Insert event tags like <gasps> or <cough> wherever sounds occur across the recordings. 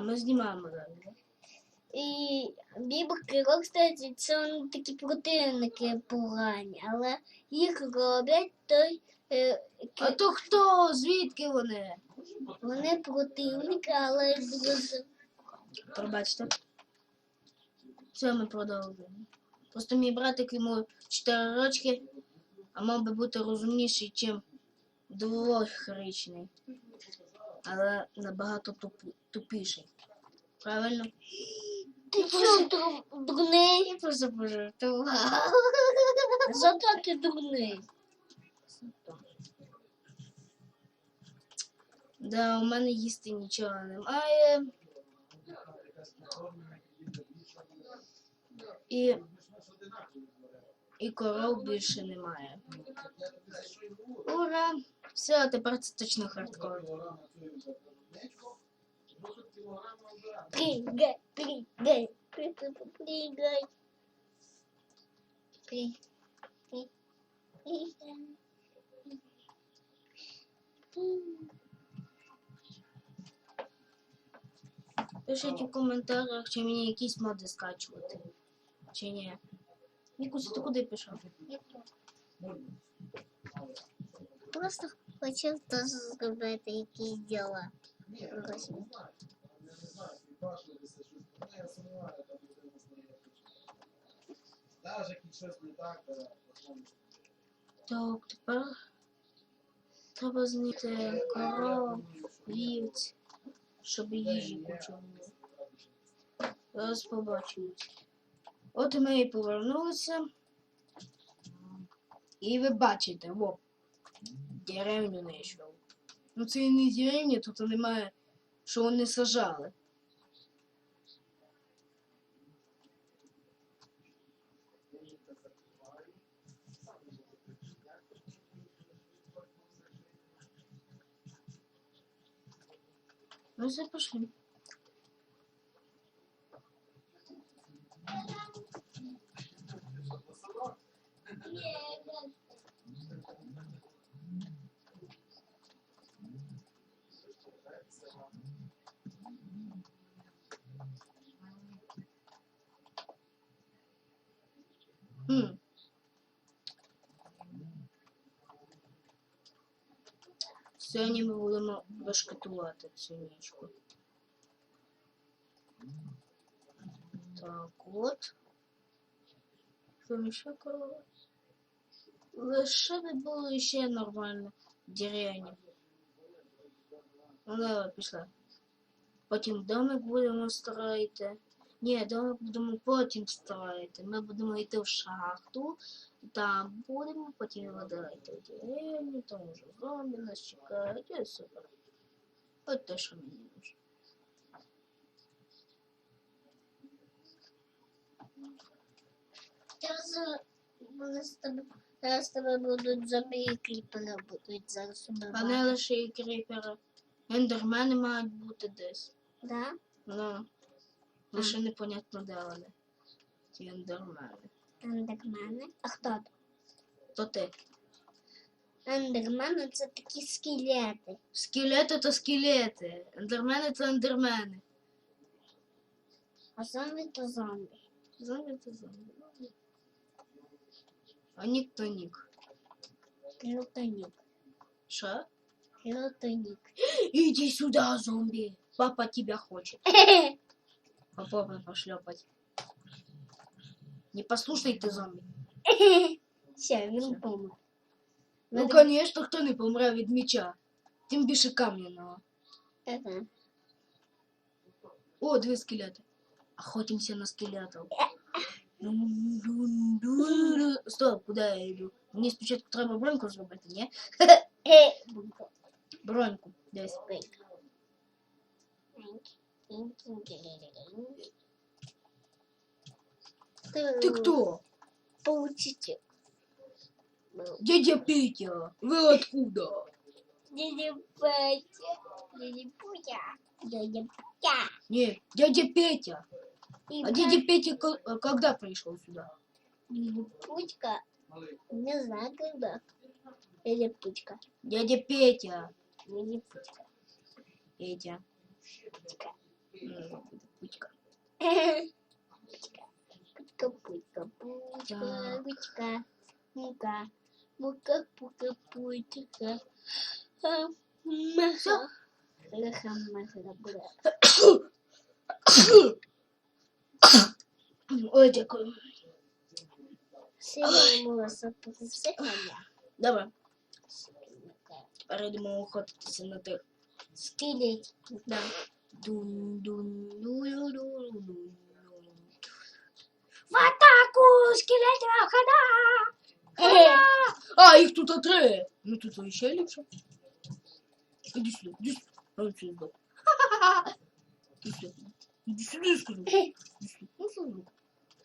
Ми знімаємо да? І Кирил, кстати, це вони такі противники погані, але їх роблять той. Е, А то хто? Звідки вони? вони противники, але дуже. Пробачте. Все, ми продовжуємо. Просто мій братик йому 4 рочки, а мав би бути розумніший, чим двохрічний. Але набагато туп- тупіший. Правильно? Ти що, дурний? Я просто пожартував. Зато ти дурний. Да, у мене їсти нічого немає. І, і коров більше немає. Ура! Все, тепер це точно хардкор. Пригай, пригай, при- при- при- пригай. При- при- пригай. Пишіть у коментарях, чи мені якісь моди скачувати. Чи ні. Вікусь, ти куди пішов? Просто хотів теж зробити якісь діла. Так, тепер треба зняти коров, вівць, щоб їжі було. Зараз побачимо. От ми і повернулися. І ви бачите, во, деревню знайшов. Ну це і не деревня, тут немає, що вони сажали. Ну все, пошли. Сьогодні ми будемо башкетувати цю нічку. Так, от. Що ми ще корова? Лише би було ще нормально деревня. Ну, давай, пішла. Потім домик будемо строїти. Ні, домик будемо потім строїти. Ми будемо йти в шахту, там будемо, потім видавати в деревню, там уже зомбі нас чекають. І супер. От те, що мені нужно. Зараз тебе, будуть зомбі і кріпери будуть зараз убивати. А не лише і кріпери. Ендермени мають бути десь. Да? Ну, лише непонятно де вони. Ті ендермени. Ендермени. А хто то? То ти. Ендермени це такі скелети. Скелети то скелети. Ендермени то ендермени. А зомбі то зомбі. Зомбі то зомбі. А нік то нік. Крилтонік. Що? Крилтонік. <gasps> Иди сюда, зомби. Папа тебя хочет. <laughs> Попробуй пошлепать. Не послушай ты, зомби. Все, він помер. Ну, конечно, хто не помре від меча. Тим більше кам'яного. Ага. О, дві скелети. Охотимся на скелетов. <laughs> Стоп, куди я йду? Мені спочатку треба броньку зробити, ні? <laughs> Е, Броньку. Десь. Ти хто? Получите. Дядя Петя. Вы откуда? Дядя Петя. Дядя Путя. Дядя Путя. Не, дядя Петя. И А дядя Петя э, когда пришел сюда? Дядя Путька. Не знаю когда. Дядя Путька. Дядя Петя. Дядя Путька. Петя. Путька. М, Пучка. Пучка, пучка, пучка, пучка, мука, мука, пука, пучка. Маха. Леха, маха, бля. Ой, дякую. Сильно молоса посипання. Добре, тепер йдемо охотитися на тих. Скелет. Да. Дун, дун, дун, дун, дун. В атаку! Скелетів, хода! Хода! А, їх тут три. Ну тут ще ліпше. Іди сюди, іди сюди. А он сюди. Іди сюди. Іди сюди, скажу. Іди сюди. Ну, що лук?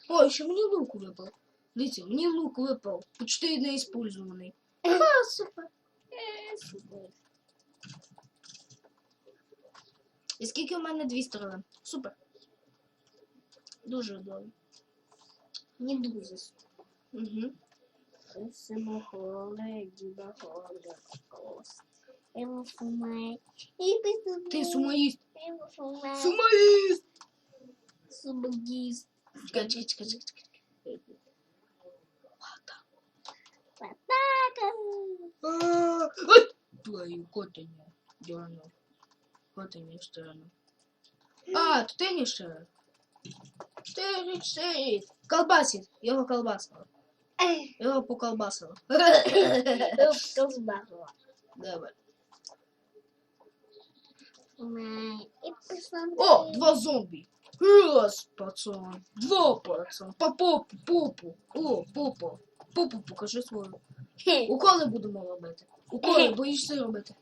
Ой, ще мені лук випав. Дивіться, мені лук випав. Почти неіспользований. Ха, супер. Е, супер. І скільки в мене дві сторони? Супер. Дуже добре. Не дуже супер. Угу. Самоходи, дідоходи, кост. Его фумай. І без Ти сумоїст. Его фумай. Сумоїст! Субгіст. Чекай, чекай, чекай, чекай, чекай. Патака. А, ой! Твою котиня. Дернув. Котиня в сторону. А, тут не ще. Чотири, чотири. Колбасить. Його колбасило. Його поколбасило. Давай. Фумай. І посмотри. О, два зомбі. Раз, пацан. Два, пацан. По попу, попу. О, попу. Попу покажи свою. Уколи будемо робити. Уколи, боїшся робити.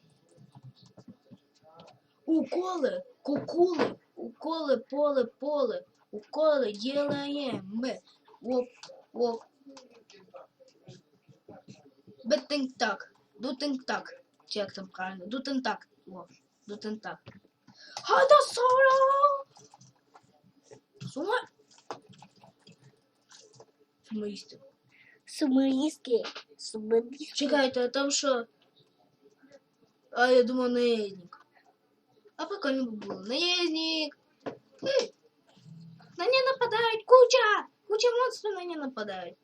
Уколи, кукули, уколи, поле, поле, уколи ділаємо. Оп, оп. Бетинг так, дутинг так. Чи як там правильно? Дутинг так. О, дутинг так. Хада сора! Сума? Сумоїсти. Сумоїстки. Сумоїстки. Чекайте, а там що? А я думав наездник. А пока не был наездник. На меня нападает куча! Куча монстров на меня нападает.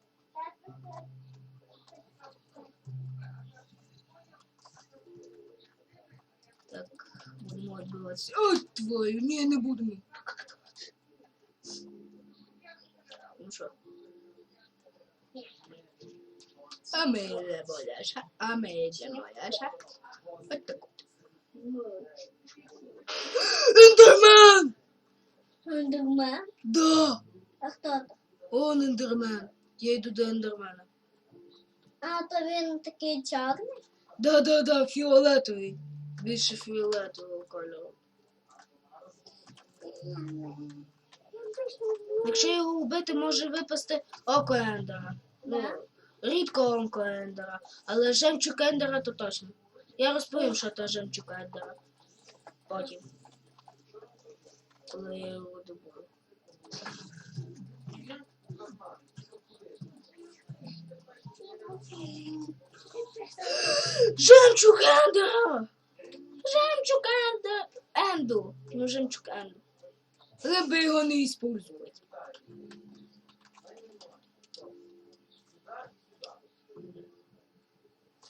Так, будем отбиваться. Ой, твою, не, не буду. Ну что? Amazing, boy, Amazing, boy, Вот так вот. Ендермен! Ендермен. Да! А хто це? Он ендермен. Я йду до ендермена. А, то він такий чорний? Да, да, да, фіолетовий. Більше фіолетового кольору. Якщо його вбити, може випасти око ендера. Ну, Да. рідко око ендера. Але жемчуг ендера то точно. Я розповім, що це жемчуг ендера. Потім. Коли я його добуду. Жемчуг ендера! Жемчуг ендера! Енду! Ну, жемчуг енду. Але би його не использовать.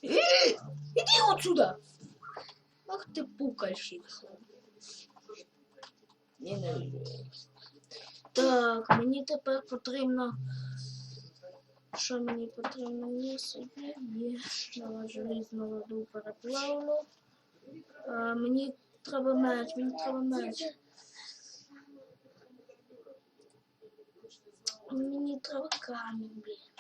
Э, Иди отсюда! Ах ты пукальщик. Ненавиджу. Так, мені тепер потрібно. Що мені потрібно? Є собі, є. Давай желізну воду переплавлю. А, мені треба меч, мені треба меч. Мені треба камінь, блін.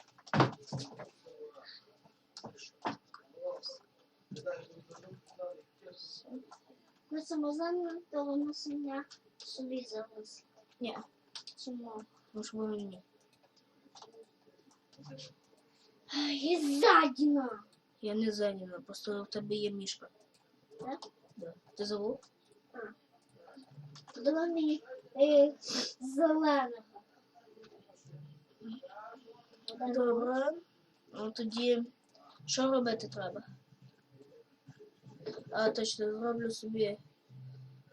Ми самозамно того носення собі завез. Ні, Чому? ну ж ви мені. І задіна. Я не зайняна, просто в тебе є мішка. Так? Да. Ти забув? Давай мені е, зеленого. Добре. Ну тоді що робити треба? А точно зроблю собі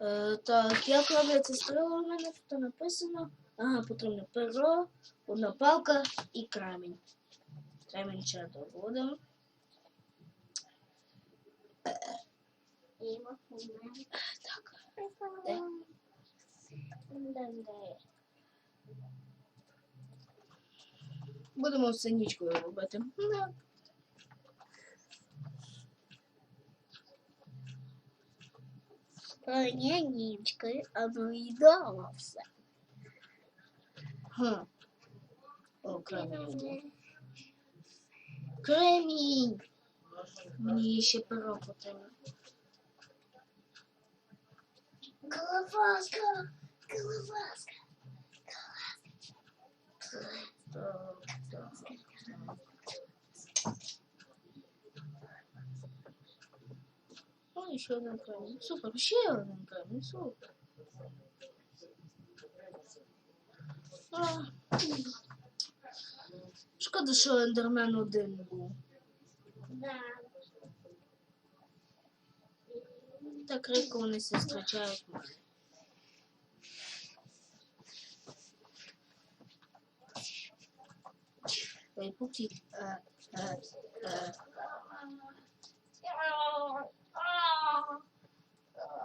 Е, так, як робляться стріли у мене тут написано. Ага, потрібно перо, одна палка і камінь. Камінь ще мене. Так. Будемо синічкою робити. Да. Ні, нічкою, а виїдало все. Ха. О, камінь. Кремінь! Мені ще перо потрібно. Головаска! Головаска! Так, так. О, еще один камень. Супер, еще один камень. Супер. А, Шкода, що ендермен один був. Да. Так рідко вони се зустрічають. Ой, пуки. Е, е, е.